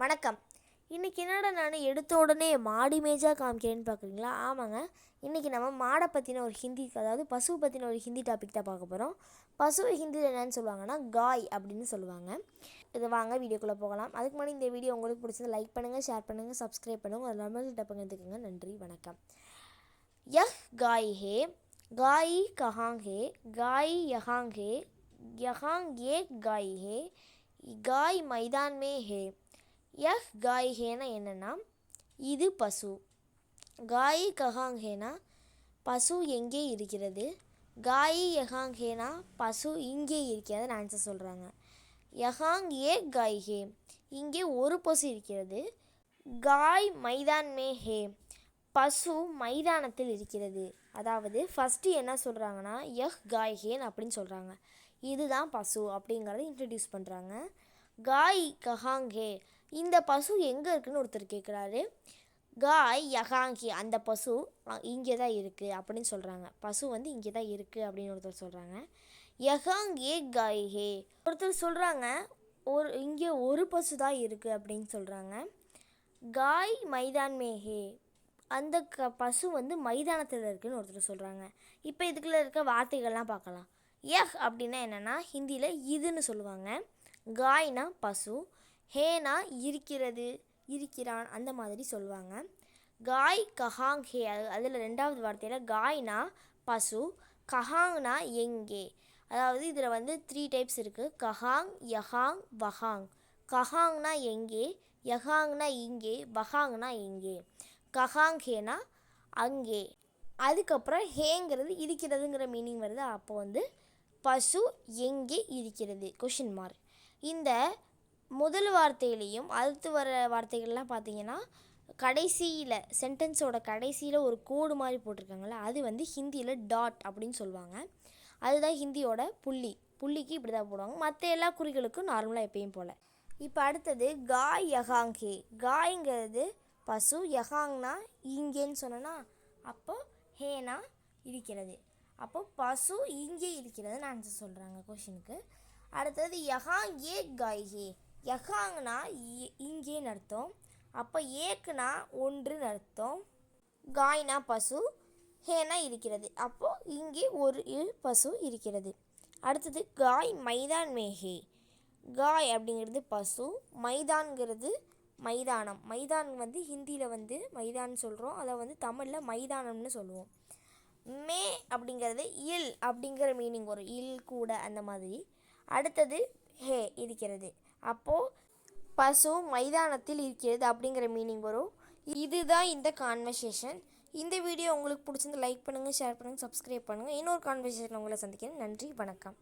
வணக்கம். இன்றைக்கி என்னடா நான் எடுத்த உடனே மாடி மேஜாக காமிக்கிறேன்னு பார்க்குறீங்களா ஆமாங்க. இன்றைக்கி நம்ம மாடை பற்றின ஒரு ஹிந்தி அதாவது பசு பற்றின ஒரு ஹிந்தி டாபிக் தான் பார்க்க போகிறோம் பசு ஹிந்தியில் என்னென்னு சொல்லுவாங்கன்னா காய் அப்படின்னு சொல்லுவாங்க. இது வாங்க வீடியோக்குள்ளே போகலாம். அதுக்கு முன்னாடி இந்த வீடியோ உங்களுக்கு பிடிச்சது லைக் பண்ணுங்கள் ஷேர் பண்ணுங்கள் சப்ஸ்கிரைப் பண்ணுங்கள் அது நம்மள்கிட்ட பகிர்ந்துக்குங்க நன்றி வணக்கம். யஹ் காய் ஹே காய் கஹாங் ஹே காய் யஹாங் ஹே யஹாங் ஏ காய் ஹே காய் மைதான் மே ஹே. யஹ் காய்ஹேனா என்னென்னா இது பசு. காயி கஹாங்ஹேனா பசு எங்கே இருக்கிறது? காயி யஹாங்ஹேனா பசு இங்கே இருக்கிறதுன்னு ஆன்சர் சொல்கிறாங்க யஹாங் ஏ காய்ஹே இங்கே ஒரு பசு இருக்கிறது. காய் மைதான் மே ஹே. பசு மைதானத்தில் இருக்கிறது. அதாவது ஃபஸ்ட்டு என்ன சொல்கிறாங்கன்னா யஹ் காய்ஹேன் அப்படின்னு சொல்கிறாங்க இதுதான் பசு அப்படிங்கிறத இன்ட்ரடியூஸ் பண்ணுறாங்க காய் கஹாங் ஹே இந்த பசு எங்கே இருக்குன்னு ஒருத்தர் கேட்குறாரு காய் யகாங்கி அந்த பசு இங்கே தான் இருக்குது அப்படின்னு சொல்கிறாங்க பசு வந்து இங்கே தான் இருக்குது அப்படின்னு ஒருத்தர் சொல்கிறாங்க யஹாங் ஏ காய் ஹே ஒருத்தர் சொல்கிறாங்க ஒரு இங்கே ஒரு பசு தான் இருக்குது அப்படின்னு சொல்கிறாங்க காய் மைதான்மே ஹே அந்த க பசு வந்து மைதானத்தில் இருக்குதுன்னு ஒருத்தர் சொல்கிறாங்க இப்போ இதுக்குள்ளே இருக்க வார்த்தைகள்லாம் பார்க்கலாம். யஹ் அப்படின்னா என்னென்னா ஹிந்தியில் இதுன்னு சொல்லுவாங்க. காய்னா பசு ஹேனா இருக்கிறது இருக்கிறான் அந்த மாதிரி சொல்லுவாங்க. காய் கஹாங் ஹே அது அதில் ரெண்டாவது வார்த்தையில் காய்னா பசு கஹாங்னா எங்கே? அதாவது இதில் வந்து த்ரீ டைப்ஸ் இருக்குது கஹாங் யஹாங் வஹாங். கஹாங்னா எங்கே? யஹாங்னா இங்கே வஹாங்னா எங்கே? கஹாங் ஹேனா அங்கே. அதுக்கப்புறம் ஹேங்கிறது இருக்கிறதுங்கிற மீனிங் வருது. அப்போ வந்து பசு எங்கே இருக்கிறது? கொஷின் மார்க் இந்த முதல் வார்த்தையிலையும் அடுத்து வர வார்த்தைகள்லாம் பார்த்தீங்கன்னா கடைசியில் சென்டென்ஸோட கடைசியில் ஒரு கோடு மாதிரி போட்டிருக்காங்கல்ல அது வந்து ஹிந்தியில் டாட் அப்படின்னு சொல்லுவாங்க. அதுதான் ஹிந்தியோட புள்ளி. புள்ளிக்கு இப்படி தான் போடுவாங்க. மற்ற எல்லா குறிகளுக்கும் நார்மலாக எப்பயும் போல். இப்போ அடுத்தது காய் யஹாங் ஹே காய்ங்கிறது பசு யஹாங்னா இங்கேன்னு சொன்னேன்னா அப்போ ஹேனா இருக்கிறது. அப்போ பசு இங்கே இருக்கிறதுன்னு ஆன்சர் சொல்கிறாங்க கொஷினுக்கு அடுத்தது யஹாங் ஏ காய் ஹே யஹாங்னா இங்கேன்னு அர்த்தம் அப்போ ஏக்குனா ஒன்றுன்னு அர்த்தம் காய்னா பசு ஹேனா இருக்கிறது. அப்போது இங்கே ஒரு பசு இருக்கிறது. அடுத்தது காய் மைதான் மேஹே காய் அப்படிங்கிறது பசு மைதான்கிறது மைதானம். மைதான் வந்து ஹிந்தியில் வந்து மைதான் சொல்கிறோம் அதை வந்து தமிழில் மைதானம்னு சொல்லுவோம். மே அப்படிங்கிறது இல் அப்படிங்கிற மீனிங் வரும். இல் கூட அந்த மாதிரி. அடுத்தது ஹே இருக்கிறது. அப்போது பசு மைதானத்தில் இருக்கிறது அப்படிங்கிற மீனிங் வரும். இதுதான் இந்த கான்வர்சேஷன் இந்த வீடியோ உங்களுக்கு பிடிச்சிருந்து லைக் பண்ணுங்கள் ஷேர் பண்ணுங்கள் சப்ஸ்கிரைப் பண்ணுங்கள் இன்னொரு கான்வர்சேஷன் உங்களை சந்திக்கிறேன். நன்றி வணக்கம்.